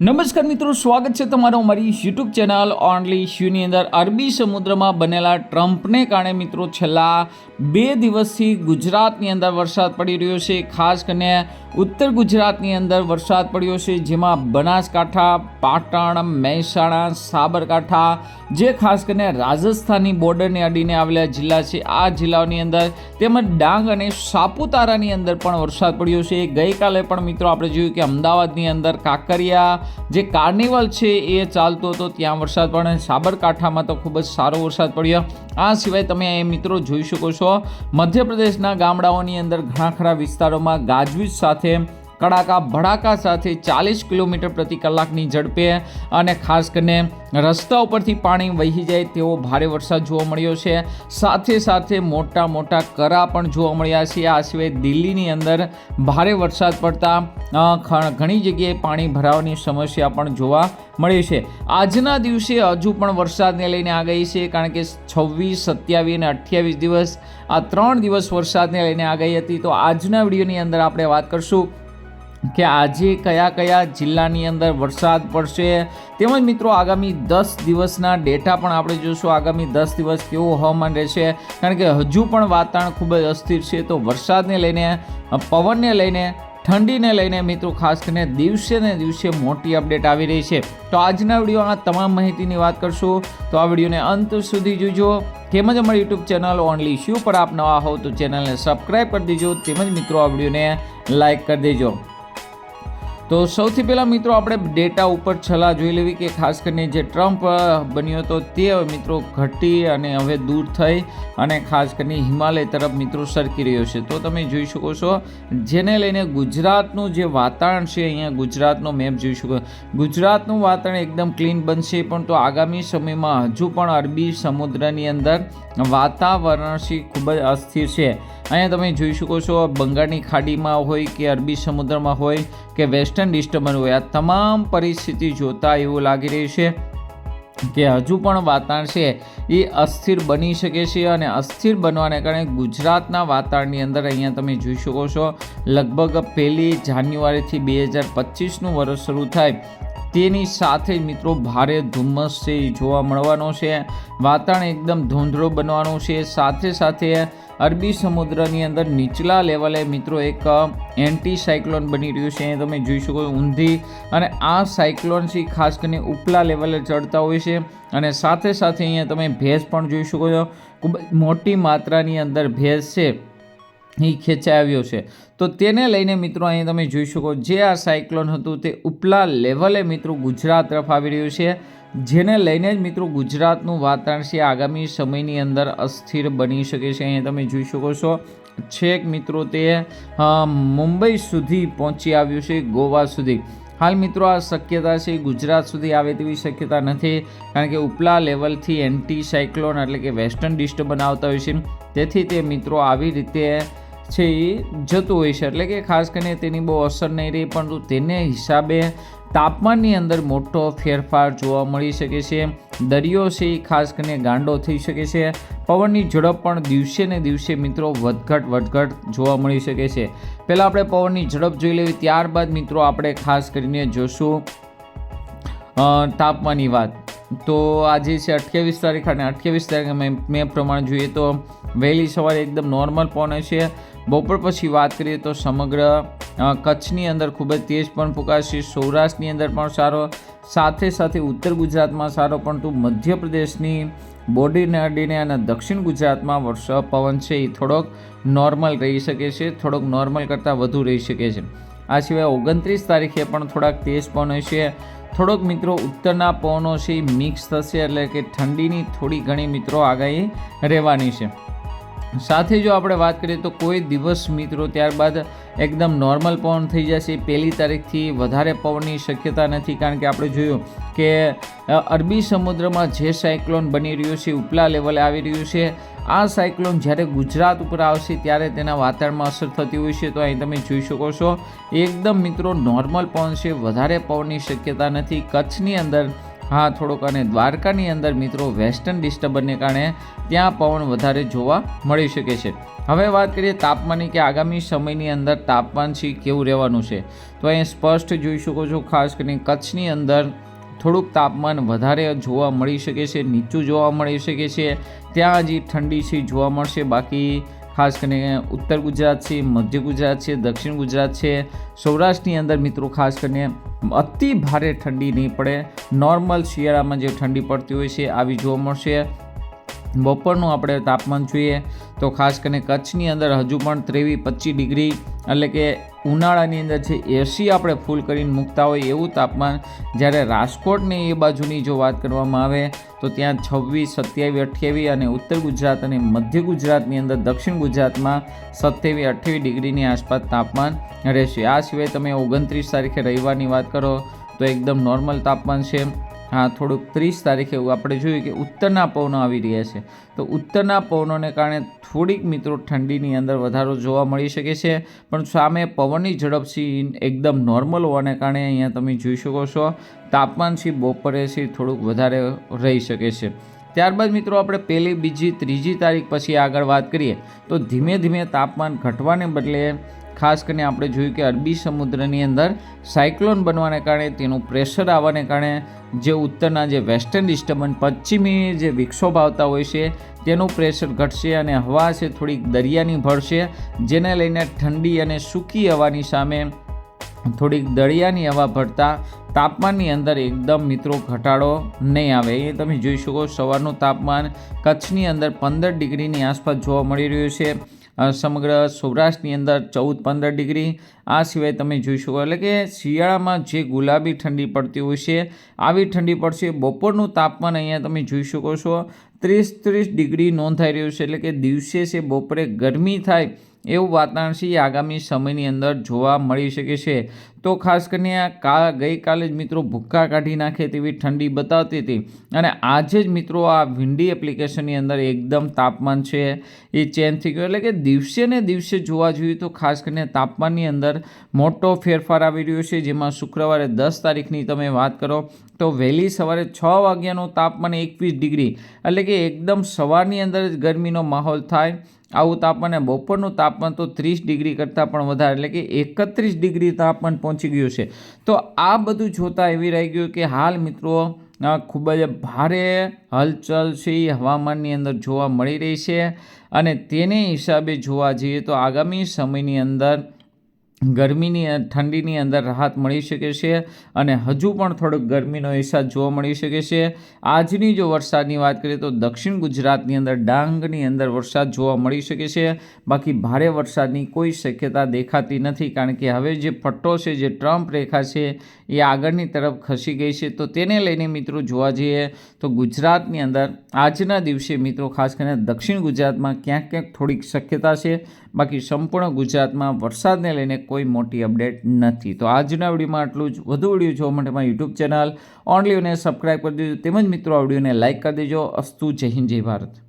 નમસ્કાર મિત્રો, સ્વાગત છે તમારું અમારી યુટ્યુબ ચેનલ ઓનલી શ્યુની અંદર. અરબી સમુદ્રમાં બનેલા ટ્રમ્પને કારણે મિત્રો, છેલ્લા બે દિવસથી ગુજરાતની અંદર વરસાદ પડી રહ્યો છે. ખાસ કરીને ઉત્તર ગુજરાતની અંદર વરસાદ પડ્યો છે, જેમાં બનાસકાંઠા, પાટણ, મહેસાણા, સાબરકાંઠા, જે ખાસ કરીને રાજસ્થાનની બોર્ડરને અડીને આવેલા જિલ્લા છે. આ જિલ્લાઓની અંદર તેમજ ડાંગ અને સાપુતારાની અંદર પણ વરસાદ પડ્યો છે. ગઈકાલે પણ મિત્રો આપણે જોયું કે અમદાવાદની અંદર કાંકરિયા જે કાર્નિવલ છે એ ચાલતો હતો, ત્યાં વરસાદ પડે સાબરકાંઠામાં તો ખૂબ જ સારો વરસાદ પડ્યો. આ સિવાય તમે એ મિત્રો જોઈ શકો છો, મધ્યપ્રદેશના ગામડાઓની અંદર ઘણા ખરા વિસ્તારોમાં ગાજવીજ સાથે કડાકા ભડાકા સાથે ચાલીસ કિલોમીટર પ્રતિ કલાકની ઝડપે અને ખાસ કરીને રસ્તા ઉપરથી પાણી વહી જાય તેવો ભારે વરસાદ જોવા મળ્યો છે. સાથે સાથે મોટા મોટા કરા પણ જોવા મળ્યા છે. આ સિવાય દિલ્હીની અંદર ભારે વરસાદ પડતા ઘણી જગ્યાએ પાણી ભરાવાની સમસ્યા પણ જોવા મળી છે. આજના દિવસે હજુ પણ વરસાદને લઈને આગાહી છે, કારણ કે છવ્વીસ, સત્યાવીસ અને અઠ્યાવીસ દિવસ, આ ત્રણ દિવસ વરસાદને લઈને આગાહી હતી. તો આજના વિડીયોની અંદર આપણે વાત કરશું કે આજે કયા કયા જિલ્લાની અંદર વરસાદ પડશે. તેમજ મિત્રો આગામી દસ દિવસના ડેટા પણ આપણે જોશું. આગામી દસ દિવસ કેવું હવામાન રહેશે. કારણ કે હજુ પણ વાતાવરણ ખૂબ જ અસ્થિર છે. તો વરસાદને લઈને, પવનને લઈને, ઠંડીને લઈને મિત્રો ખાસ કરીને દિવસે ને દિવસે મોટી અપડેટ આવી રહી છે. તો આજના વિડીયોમાં તમામ માહિતીની વાત કરશું. તો આ વિડીયોને અંત સુધી જોજો. તેમજ અમારી યુટ્યુબ ચેનલ ઓનલી શ્યુ પર આપ નવા હોવ તો ચેનલને સબસ્ક્રાઈબ કરી દેજો. તેમજ મિત્રો આ વિડીયોને લાઈક કરી દેજો. તો સૌથી પહેલાં મિત્રો આપણે ડેટા ઉપર છલા જોઈ લેવી કે ખાસ કરીને જે ટ્રમ્પ બન્યો હતો તે મિત્રો ઘટી અને હવે દૂર થઈ અને ખાસ કરીને હિમાલય તરફ મિત્રો સરકી રહ્યો છે. તો તમે જોઈ શકો છો, જેને લઈને ગુજરાતનું જે વાતાવરણ છે, અહીંયા ગુજરાતનો મેપ જોઈ શકો. ગુજરાતનું વાતાવરણ એકદમ ક્લીન બનશે, પણ તો આગામી સમયમાં હજુ પણ અરબી સમુદ્રની અંદર વાતાવરણ છે, ખૂબ જ અસ્થિર છે. અહીંયા તમે જોઈ શકો છો, બંગાળની ખાડીમાં હોય કે અરબી સમુદ્રમાં હોય કે વેસ્ટર્ન ડિસ્ટર્બન્સ હોય, આ તમામ પરિસ્થિતિ જોતાં એવું લાગી રહ્યું છે કે હજુ પણ વાતાવરણ છે. એ અસ્થિર બની શકે છે અને અસ્થિર બનવાને કારણે ગુજરાતના વાતાવરણની અંદર અહીંયા તમે જોઈ શકો છો, લગભગ પહેલી જાન્યુઆરીથી બે હજાર પચીસનું વર્ષ શરૂ થાય. તેની સાથે મિત્રો ભારે ધુમ્મસ છે, એ જોવા મળવાનો છે. વાતાવરણ એકદમ ધૂંધળું બનવાનું છે. સાથે સાથે અરબી સમુદ્રની અંદર નીચલા લેવલે મિત્રો એક એન્ટી સાયક્લોન બની રહ્યું છે. તમે જોઈ શકો ઊંધી અને આ સાયક્લોન છે ખાસ કરીને ઉપલા લેવલે ચડતા હોય છે. અને સાથે સાથે અહીંયા તમે ભેજ પણ જોઈ શકો છો. ખૂબ મોટી માત્રાની અંદર ભેજ છે. એ ખેંચાવ્યો છે. તો તેને લઈને મિત્રો અહીં તમે જોઈ શકો જે આ સાયક્લોન હતું તે ઉપલા લેવલે મિત્રો ગુજરાત તરફ આવી રહ્યું છે. જેને લઈને જ મિત્રો ગુજરાતનું વાતાવરણ છે આગામી સમયની અંદર અસ્થિર બની શકે છે. અહીં તમે જોઈ શકો છો છેક મિત્રો તે મુંબઈ સુધી પહોંચી આવ્યું છે, ગોવા સુધી. હાલ મિત્રો આ શક્યતા છે ગુજરાત સુધી આવે તેવી શક્યતા નથી કારણ કે ઉપલા લેવલથી એન્ટી સાયક્લોન એટલે કે વેસ્ટર્ન ડિસ્ટર્બન આવતા હોય છે. તેથી તે મિત્રો આવી રીતે છે એ જતું હોય છે. એટલે કે ખાસ કરીને તેની બહુ અસર નહીં રહી, પરંતુ તેને હિસાબે તાપમાનની અંદર મોટો ફેરફાર જોવા મળી શકે છે. દરિયો છે એ ખાસ કરીને ગાંડો થઈ શકે છે. પવનની ઝડપ પણ દિવસે ને દિવસે મિત્રો વધઘટ વધઘટ જોવા મળી શકે છે. પહેલાં આપણે પવનની ઝડપ જોઈ લેવી, ત્યારબાદ મિત્રો આપણે ખાસ કરીને જોશું તાપમાનની વાત. તો આજે છે અઠ્યાવીસ તારીખ અને અઠ્યાવીસ તારીખ મેં પ્રમાણે જોઈએ તો વહેલી સવારે એકદમ નોર્મલ પવન છે બપોર પછી વાત કરીએ તો સમગ્ર કચ્છની અંદર ખૂબ જ તેજ પણ ફૂંકાશે. સૌરાષ્ટ્રની અંદર પણ સારો, સાથે સાથે ઉત્તર ગુજરાતમાં સારો, પરંતુ મધ્યપ્રદેશની બોડીને અડીને અને દક્ષિણ ગુજરાતમાં વર્ષ, પવન છે એ થોડોક નોર્મલ રહી શકે છે. થોડોક નોર્મલ કરતાં વધુ રહી શકે છે. આ સિવાય ઓગણત્રીસ તારીખે પણ થોડાક તેજ પવન હશે. થોડોક મિત્રો ઉત્તરના પવનો છે એ મિક્સ થશે, એટલે કે ઠંડીની થોડી ઘણી મિત્રો આગાહી રહેવાની છે. સાથે જો આપણે વાત કરીએ તો કોઈ દિવસ મિત્રો ત્યારબાદ એકદમ નોર્મલ પવન થઈ જશે. પહેલી તારીખથી વધારે પવનની શક્યતા નથી કારણ કે આપણે જોયું કે અરબી સમુદ્રમાં જે સાયક્લોન બની રહ્યું છે, ઉપલા લેવલે આવી રહ્યું છે, આ સાયક્લોન જ્યારે ગુજરાત ઉપર આવશે ત્યારે તેના વાતાવરણમાં અસર થતી હોય છે. તો અહીં તમે જોઈ શકો છો, એકદમ મિત્રો નોર્મલ પવન છે, વધારે પવનની શક્યતા નથી. કચ્છની અંદર હા, થોડોક અને દ્વારકાની અંદર મિત્રો વેસ્ટર્ન ડિસ્ટર્બનને કારણે ત્યાં પવન વધારે જોવા મળી શકે છે. હવે વાત કરીએ તાપમાનની કે આગામી સમયની અંદર તાપમાન છે કેવું રહેવાનું છે? તો અહીં સ્પષ્ટ જોઈ શકો છો, ખાસ કરીને કચ્છની અંદર થોડુંક તાપમાન વધારે જોવા મળી શકે છે, નીચું જોવા મળી શકે છે, ત્યાં હજી ઠંડી છે, જોવા મળશે. બાકી ખાસ કરીને ઉત્તર ગુજરાત છે, મધ્ય ગુજરાત છે, દક્ષિણ ગુજરાત છે, સૌરાષ્ટ્રની અંદર મિત્રો ખાસ કરીને અતિ ભારે ઠંડી નહીં પડે. નોર્મલ શિયાળામાં જે ઠંડી પડતી હોય છે, આવી જોવા મળશે. બપોરનું આપણે તાપમાન જોઈએ તો ખાસ કરીને કચ્છની અંદર હજુ પણ ત્રેવીસ પચીસ ડિગ્રી એટલે કે ઉનાળાની અંદર છે એસી આપણે ફૂલ કરીને મૂકતા હોય એવું તાપમાન જ્યારે રાજકોટની એ બાજુની જો વાત કરવામાં આવે તો ત્યાં છવ્વીસ, સત્યાવીસ, અઠ્યાવીસ અને ઉત્તર ગુજરાત અને મધ્ય ગુજરાતની અંદર દક્ષિણ ગુજરાતમાં સત્યાવીસ, અઠ્યાવીસ ડિગ્રીની આસપાસ તાપમાન રહેશે. આ સિવાય તમે ઓગણત્રીસ તારીખે રવિવારની વાત કરો તો એકદમ નોર્મલ તાપમાન છે. હા, થોડુંક ત્રીસ તારીખે આપણે જોયું કે ઉત્તરના પવનો આવી રહ્યા છે. તો ઉત્તરના પવનોને કારણે થોડીક મિત્રો ઠંડીની અંદર વધારો જોવા મળી શકે છે, પણ સામે પવનની ઝડપ છે એકદમ નોર્મલ હોવાને કારણે અહીંયા તમે જોઈ શકો છો, તાપમાન છે, બપોરે છે, થોડુંક વધારે રહી શકે છે. ત્યારબાદ મિત્રો આપણે પહેલી, બીજી, ત્રીજી તારીખ પછી આગળ વાત કરીએ, તો ધીમે ધીમે તાપમાન ઘટવાને બદલે ખાસ કરીને આપણે જોયું કે અરબી સમુદ્રની અંદર સાયક્લોન બનવાને કારણે, તેનું પ્રેશર આવવાને કારણે, જે ઉત્તરના જે વેસ્ટર્ન ડિસ્ટર્બન્સ પશ્ચિમી જે વિક્ષોભ આવતા હોય છે, તેનું પ્રેશર ઘટશે અને હવા છે થોડીક દરિયાની ભરશે જેને લઈને ઠંડી અને સૂકી હવાની સામે થોડીક દરિયાની હવા ભરતા તાપમાનની અંદર એકદમ મિત્રો ઘટાડો નહીં આવે. એ તમે જોઈ શકો, સવારનું તાપમાન કચ્છની અંદર પંદર ડિગ્રીની આસપાસ જોવા મળી રહ્યું છે. સમગ્ર સૌરાષ્ટ્રની અંદર ચૌદ પંદર ડિગ્રી. આ સિવાય તમે જોઈ શકો એટલે કે શિયાળામાં જે ગુલાબી ઠંડી પડતી હોય છે, આવી ઠંડી પડશે, બપોરનું તાપમાન અહીંયા તમે જોઈ શકો છો, ત્રીસ ત્રીસ ડિગ્રી નોંધાઈ રહ્યું છે. એટલે કે દિવસે છે, બપોરે ગરમી થાય એવું વાતાવરણ છે આગામી સમયની અંદર જોવા મળી શકે છે. તો ખાસ કરીને આ કા, ગઈકાલે જ મિત્રો ભૂક્કા કાઢી નાખે તેવી ઠંડી બતાવતી હતી. અને આજે જ મિત્રો આ વિન્ડી એપ્લિકેશનની અંદર એકદમ તાપમાન છે, એ ચેન્જ થઈ ગયું. એટલે કે દિવસે ને દિવસે જોવા જોઈએ તો ખાસ કરીને તાપમાનની અંદર મોટો ફેરફાર આવી રહ્યો છે. જેમાં શુક્રવારે દસ તારીખની તમે વાત કરો તો વહેલી સવારે છ વાગ્યાનું તાપમાન એકવીસ ડિગ્રી. એટલે કે એકદમ સવારની અંદર જ ગરમીનો માહોલ થાય. આવું તાપમાન બપોરનું તાપમાન તો ત્રીસ ડિગ્રી કરતાં પણ વધારે. એટલે કે એકત્રીસ ડિગ્રી તાપમાન પહોંચી ગયું છે. તો આ બધું જોતાં એવી રહી ગયું કે હાલ મિત્રો ખૂબ જ ભારે હલચલ છે હવામાનની અંદર જોવા મળી રહી છે. અને તેને હિસાબે જોવા જઈએ તો આગામી સમયની અંદર ગરમીની ઠંડીની અંદર રાહત મળી શકે છે અને હજુ પણ થોડોક ગરમીનો અહેસાસ જોવા મળી શકે છે. આજની જો વરસાદની વાત કરીએ તો દક્ષિણ ગુજરાતની અંદર ડાંગની અંદર વરસાદ જોવા મળી શકે છે. બાકી ભારે વરસાદની કોઈ શક્યતા દેખાતી નથી કારણ કે હવે જે પટ્ટો છે, જે ટ્રમ્પ રેખા છે એ આગળની તરફ ખસી ગઈ છે. તો તેને લઈને મિત્રો જોવા જઈએ તો ગુજરાતની અંદર આજના દિવસે મિત્રો ખાસ કરીને દક્ષિણ ગુજરાતમાં ક્યાંક ક્યાંક થોડીક શક્યતા છે. બાકી સંપૂર્ણ ગુજરાતમાં વરસાદને લઈને કોઈ મોટી અપડેટ નથી. તો આજના વિડીયોમાં આટલું જ. વધુ વીડિયો જોવા માટે મારી યુટ્યુબ ચેનલ ઓનલી અને સબસ્ક્રાઈબ કરી દેજો. તેમજ મિત્રો, આ વિડીયોને લાઇક કરી દેજો. અસ્તુ, જય હિન્દ, જય ભારત.